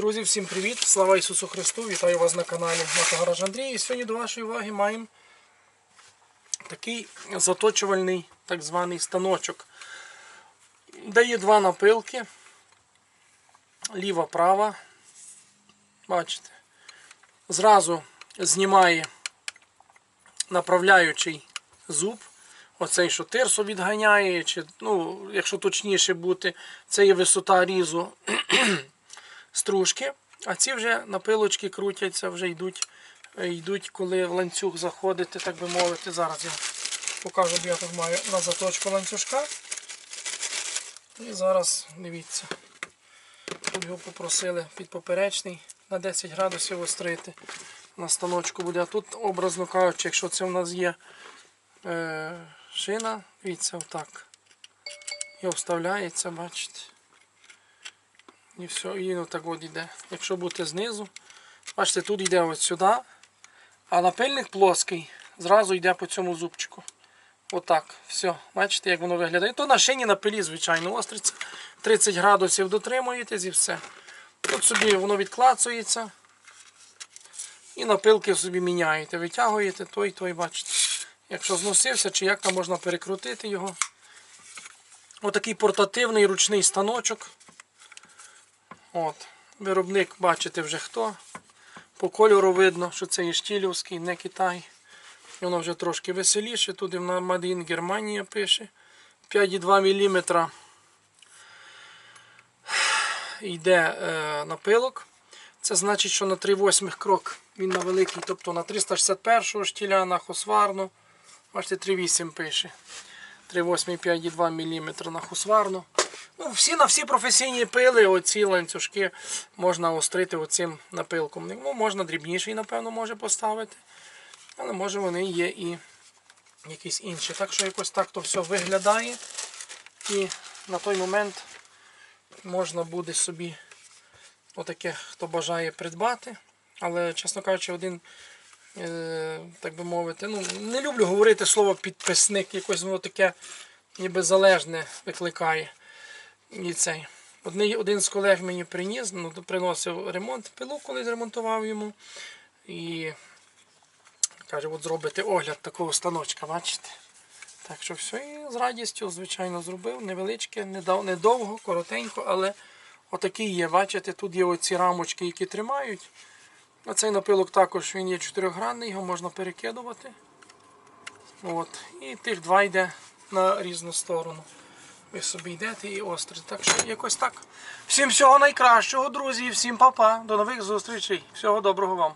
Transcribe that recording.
Друзі, всім привіт! Слава Ісусу Христу! Вітаю вас на каналі Мотогараж Андрій. І сьогодні до вашої уваги маємо такий заточувальний так званий станочок. Де є два напилки. Ліва, права. Бачите. Зразу знімає направляючий зуб. Оцей, що тирсу відганяє, чи, ну, якщо точніше бути, це є висота різу стружки, а ці вже напилочки крутяться, вже йдуть, е, йдуть, коли в ланцюг заходити, так би мовити. Зараз я покажу, бо я тут маю на заточку ланцюжка. І зараз дивіться. Тут його попросили під поперечний на 10 градусів острити. На станочку буде. А тут, образно кажучи, якщо це в нас є е, шина, дивіться, отак. І вставляється, бачите. І все, і отак от йде. Якщо бути знизу, бачите, тут йде ось сюди, а напильник плоский зразу йде по цьому зубчику. Отак. Все. Бачите, як воно виглядає. То на шині на пилі, звичайно, остриться. 30 градусів дотримуєтесь і все. Тут собі воно відклацується. І напилки собі міняєте. Витягуєте той, той, бачите. Якщо зносився, чи як там можна перекрутити його. Отакий портативний ручний станочок. От. Виробник, бачите вже хто. По кольору видно, що це є штілівський, не Китай. Воно вже трошки веселіше. Тут на in Германія пише. 5,2 мм йде е, напилок. Це значить, що на 3,8 крок він на великий, тобто на 361 штіля, на хосварну. Бачите, 3,8 пише. 3,8 5,2 мм на хусварну. Ну, всі на всі професійні пили, оці ланцюжки можна острити оцим напилком. Ну, можна дрібніший, напевно, може поставити. Але може вони є і якісь інші. Так що якось так то все виглядає. І на той момент можна буде собі отаке, хто бажає придбати. Але, чесно кажучи, один, так би мовити, ну, не люблю говорити слово підписник, якось воно таке ніби залежне викликає. І цей. Одний, один з колег мені приніс, ну, приносив ремонт, пилу, коли зремонтував йому. І каже, от зробити огляд такого станочка, бачите? Так що все, і з радістю, звичайно, зробив. Невеличке, недовго, коротенько, але отакий є. Бачите, тут є оці рамочки, які тримають. А цей напилок також він є чотиригранний, його можна перекидувати. От. І тих два йде на різну сторону. Ви собі йдете і острите. Так що якось так. Всім всього найкращого, друзі, всім па-па. До нових зустрічей. Всього доброго вам.